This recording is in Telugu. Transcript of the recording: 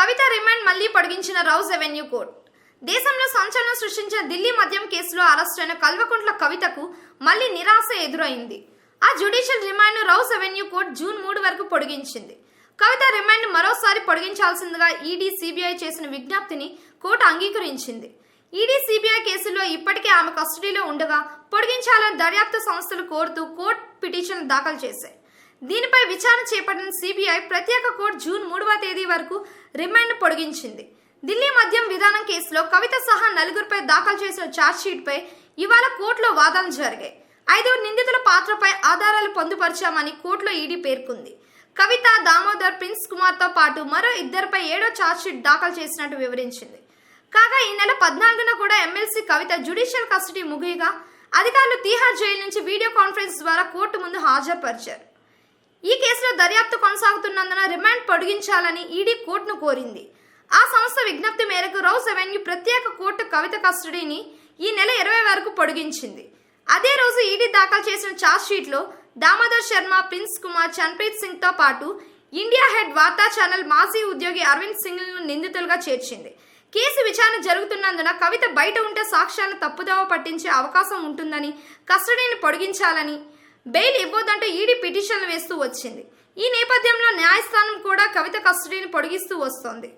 కవిత రిమాండ్ మళ్ళీ పొడిగించిన రౌజ్ రెవెన్యూ కోర్ట్. దేశంలో సంచలనం సృష్టించిన ఢిల్లీ మద్యం కేసులో అరెస్ట్ అయిన కల్వకుంట్ల కవితకు మళ్ళీ నిరాశ ఎదురైంది. ఆ judicial remand Rouse avenue court June మూడు వరకు పొడిగించింది. కవిత రిమాండ్ మరోసారి పొడిగించాల్సిందిగా ఈడీ సిబిఐ చేసిన విజ్ఞప్తిని కోర్టు అంగీకరించింది. ఈడీ సిబిఐ కేసులో ఇప్పటికే ఆమె కస్టడీలో ఉండగా పొడిగించాలని దర్యాప్తు సంస్థలు కోరుతూ కోర్టు పిటిషన్ దాఖలు చేశాయి. దీనిపై విచారణ చేపట్టిన సిబిఐ ప్రత్యేక కోర్టు జూన్ మూడవ తేదీ వరకు రిమాండ్ పొడిగించింది. ఢిల్లీ మద్యం విధానం కేసులో కవిత సహా నలుగురిపై దాఖలు చేసిన ఛార్జ్షీట్పై ఇవాళ కోర్టులో వాదనలు జరిగాయి. ఐదుగురు నిందితుల పాత్రపై ఆధారాలు పొందుపరిచామని కోర్టులో ఈడీ పేర్కొంది. కవిత దామోదర్ ప్రిన్స్ కుమార్తో పాటు మరో ఇద్దరిపై ఏడో ఛార్జ్షీట్ దాఖలు చేసినట్టు వివరించింది. కాగా ఈ నెల పద్నాలుగున కూడా ఎమ్మెల్సీ కవిత జ్యుడిషియల్ కస్టడీ ముగియగా అధికారులు తీహార్ జైలు నుంచి వీడియో కాన్ఫరెన్స్ ద్వారా కోర్టు ముందు హాజరుపరిచారు. ఈ కేసులో దర్యాప్తు కొనసాగుతున్నందున రిమాండ్ పొడిగించాలని ఈడీ కోర్టును కోరింది. ఆ సంస్థ విజ్ఞప్తి మేరకు రౌస్ అవెన్యూ ప్రత్యేక కోర్టు కవిత కస్టడీని ఈ నెల ఇరవై వరకు పొడిగించింది. అదే రోజు ఈడీ దాఖలు చేసిన ఛార్జ్షీట్లో దామోదర్ శర్మ ప్రిన్స్ కుమార్ చన్ప్రీత్ సింగ్తో పాటు ఇండియా హెడ్ వార్తా ఛానల్ మాజీ ఉద్యోగి అరవింద్ సింగ్ను నిందితులుగా చేర్చింది. కేసు విచారణ జరుగుతున్నందున కవిత బయట ఉంటే సాక్ష్యాలను తప్పుదోవ పట్టించే అవకాశం ఉంటుందని కస్టడీని పొడిగించాలని బెయిల్ ఇవ్వొద్దంటూ ఈడీ పిటిషన్లు వేస్తూ వచ్చింది. ఈ నేపథ్యంలో న్యాయస్థానం కూడా కవిత కస్టడీని పొడిగిస్తూ వస్తోంది.